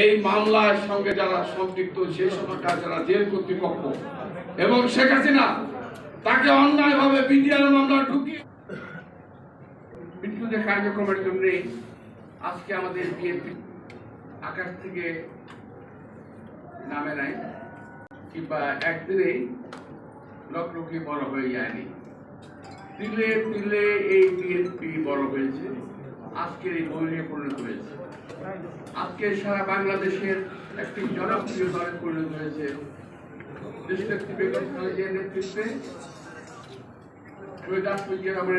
এই মামলার সঙ্গে যারা সম্পৃক্ত, সেই সময়কার যারা জেল কর্তৃপক্ষ এবং শেখ হাসিনা, তাকে অন্যায়ভাবে বিডিআর মামলা ঢুকিয়ে কার্যক্রমের জন্য আজকে আমাদের বিএনপি আকাশ থেকে নামে নাই, কিংবা একদিনেই লকলকি বড় হয়ে যায়নি। তিলে তিলে এই বিএনপি বড় হয়েছে। আজকের এই বহিরে পরিণত হয়েছে। আজকে সারা বাংলাদেশের একটি জনপ্রিয় দলে পরিণত হয়েছে।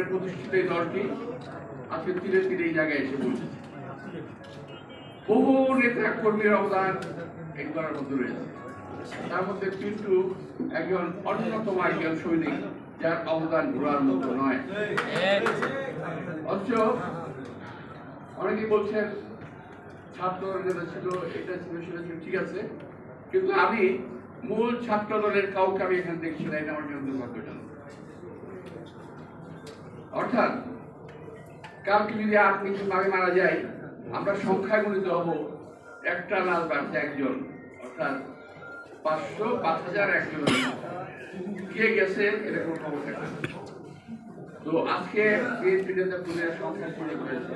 প্রতিষ্ঠিত এই দলটি আজকে ধীরে ধীরে এই জায়গায় এসে বহু নেতা কর্মীর অবদান এই দলের মধ্যে রয়েছে। তার মধ্যে কিন্তু একজন অন্যতম একজন সৈনিক, যার অবদান ঘোরার মতো নয়। অথচ অনেকেই বলছেন, ছাত্র নেতা ছিল, এটা ছিল, সেটা ছিল, ঠিক আছে। কিন্তু আমি মূল ছাত্র দলের কাউকে আমি এখানে দেখছি না, এটা আমার জন্য দুর্ভাগ্যজনক। অর্থাৎ, কালকে যদি আপনি ভাবে মারা যায়, আমরা সংখ্যায় গণিত হব একটা লাল বাড়ছে একজন। অর্থাৎ পাঁচশো, পাঁচ হাজার, একজন। কে গেছে, এটা কোনো খবর থাকে তো আজকে বিএনপি নেতা সংখ্যা করেছে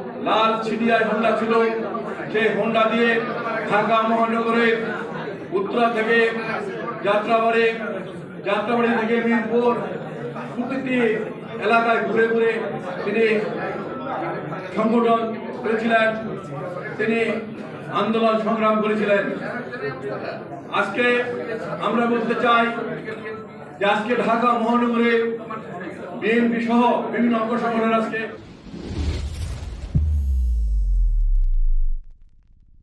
লাল সিডিআই হোন্ডা ছিল। সেই হোন্ডা দিয়ে ঢাকা মহানগরের উত্তরা থেকে যাত্রাবাড়ি যাত্রাবাড়ি থেকে মিরপুর প্রতিটি এলাকায় ঘুরে ঘুরে তিনি সংগঠন করেছিলেন, তিনি আন্দোলন সংগ্রাম করেছিলেন। আজকে আমরা বলতে চাই যে আজকে ঢাকা মহানগরে বিএনপি সহ বিভিন্ন অঙ্গ সংগঠনের আজকে